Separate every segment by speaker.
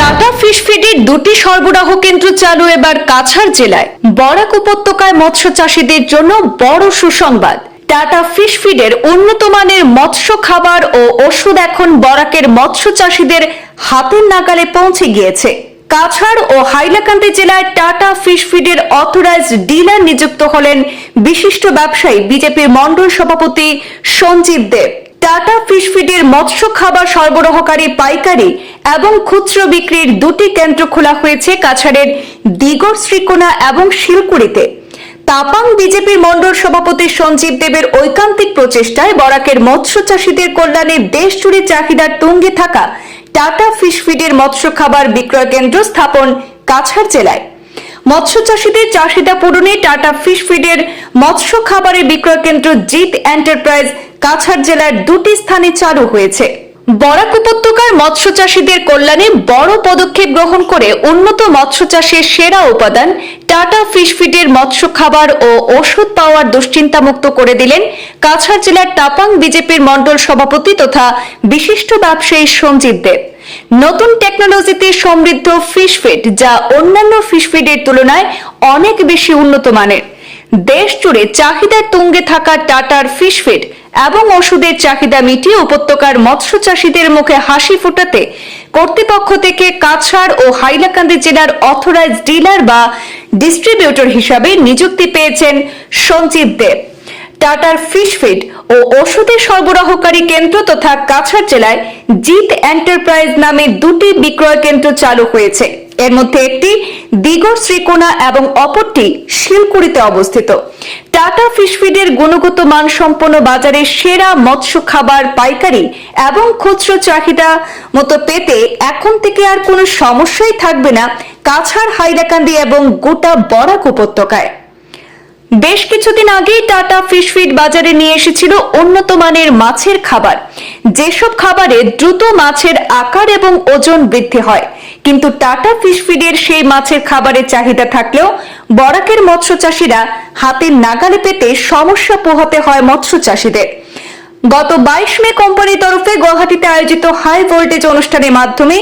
Speaker 1: Tata fish ফিডের দুটি সরবরাহ কেন্দ্র চালু এবার কাছাড় জেলায়। বরাক উপত্যকায় মৎস্য চাষীদের জন্য বড় সুসংবাদ। টাটা ফিশ ফিডের উন্নত মানের মৎস্য খাবার ও ওষুধ এখন বরাকের মৎস্য চাষীদের হাতের নাগালে পৌঁছে গিয়েছে। কাছাড় ও হাইলাকান্দি জেলায় টাটা ফিশ ফিডের অথরাইজড ডিলার নিযুক্ত হলেন বিশিষ্ট ব্যবসায়ী বিজেপির মন্ডল সভাপতি সঞ্জীব দেব। টাটা ফিশ ফিডের মৎস্য খাবার সরবরাহকারী পাইকারি এবং খুচরো বিক্রির দুটি কেন্দ্র খোলা হয়েছে কাছাড়ের দিগর শ্রীকোনা এবং শিলকুড়িতে। তাপাং বিজেপির মন্ডল সভাপতি সঞ্জীব দেবের ঐকান্তিক প্রচেষ্টায় বরাকের মৎস্য চাষীদের কল্যাণে দেশ জুড়ে চাহিদার তুঙ্গে থাকা টাটা ফিশ ফিডের মৎস্য খাবার বিক্রয় কেন্দ্র স্থাপন কাছাড় জেলায়। মৎস্য চাষীদের চাহিদা পূরণে টাটা ফিশ ফিডের মৎস্য খাবারের বিক্রয় কেন্দ্র জিত এন্টারপ্রাইজ কাছাড় জেলার দুটি স্থানে চালু হয়েছে। বরাক উপত্যকার মৎস্য চাষীদের কল্যাণে বড় পদক্ষেপ গ্রহণ করে উন্নত মৎস্য চাষের সেরা উপাদান টাটা ফিশ ফিডের মৎস্য খাবার ও ওষুধ পাওয়ার দুশ্চিন্তা মুক্ত করে দিলেন কাছাড় জেলার টাপাং বিজেপির মন্ডল সভাপতি তথা বিশিষ্ট ব্যবসায়ী সঞ্জিত দেব। নতুন টেকনোলজিতে সমৃদ্ধ ফিশ ফিড যা অন্যান্য ফিশ ফিডের তুলনায় অনেক বেশি উন্নত মানের। দেশ জুড়ে চাহিদার তুঙ্গে থাকা টাটার ফিশ ফিড এবং ওষুধের চাহিদা মিটিয়ে উপত্যকার মৎস্য চাষীদের মুখে হাসি ফোটাতে কর্তৃপক্ষ থেকে কাছাড় ও হাইলাকান্দি জেলার অথরাইজ ডিলার বা ডিস্ট্রিবিউটর হিসাবে নিযুক্তি পেয়েছেন সঞ্জিত দেব টাটার ফিশ ফিড ও ওষুধের সরবরাহকারী কেন্দ্র তথা কাছাড় জেলায় জিত এন্টারপ্রাইজ নামে দুটি বিক্রয় কেন্দ্র চালু হয়েছে। এর মধ্যে একটি দিগর শ্রীকোনা এবং অপরটি শিলকুড়িতে অবস্থিত। টাটা ফিশ ফিডের গুণগত মান সম্পন্ন বাজারে সেরা মৎস্য খাবার, পাইকারি এবং খুচরো চাহিদা মতো পেতে এখন থেকে আর কোনো সমস্যাই থাকবে না কাছাড়, হাইলাকান্দি এবং গোটা বরাক উপত্যকায়। বেশ কিছুদিন আগেই টাটা ফিশ ফিড বাজারে নিয়ে এসেছিল উন্নত মানের মাছের খাবার। যেসব খাবারে দ্রুত মাছের আকার এবং ওজন বৃদ্ধি হয় কিন্তু টাটা ফিশ ফিডের সেই মাছের খাবারের চাহিদা থাকলেও বরাকের মৎস্য চাষীরা হাতের নাগালে পেতে সমস্যা পোহাতে হয় মৎস্য চাষীদের গত বাইশ মে কোম্পানির তরফে গুয়াহাটিতে আয়োজিত হাই ভোল্টেজ অনুষ্ঠানের মাধ্যমে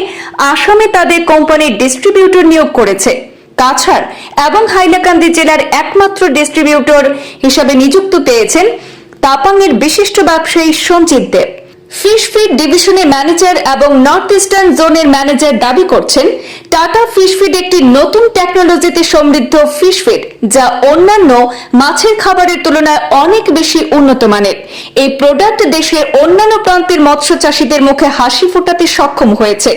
Speaker 1: আসামে তাদের কোম্পানির ডিস্ট্রিবিউটর নিয়োগ করেছে। কাছাড় এবং হাইলাকান্দি জেলার একমাত্র ডিস্ট্রিবিউটর হিসাবে নিযুক্ত পেয়েছেন তাপাংয়ের বিশিষ্ট ব্যবসায়ী সঞ্জিত দেব। ফিশ ফিড ডিভিশনের ম্যানেজার এবং নর্থ ইস্টার্ন জোনের ম্যানেজার দাবি করছেন, টাটা ফিশ ফিড একটি নতুন টেকনোলজিতে সমৃদ্ধ ফিশ ফিড, যা অন্যান্য মাছের খাবারের তুলনায় অনেক বেশি উন্নত মানের। এই প্রোডাক্ট দেশের অন্যান্য প্রান্তের মৎস্য চাষীদের মুখে হাসি ফোটাতে সক্ষম হয়েছে।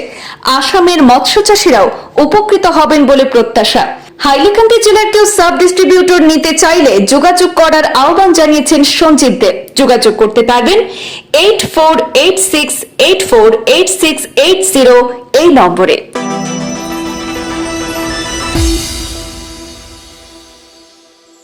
Speaker 1: আসামের মৎস্য চাষীরাও উপকৃত হবেন বলে প্রত্যাশা। হাইলাকান্দি জেলার কেউ সাব ডিস্ট্রিবিউটর নিতে চাইলে যোগাযোগ করার আহ্বান জানিয়েছেন সঞ্জীব দেব যোগাযোগ করতে পারবেন eight four eight six eight four eight six eight zero এই নম্বরে।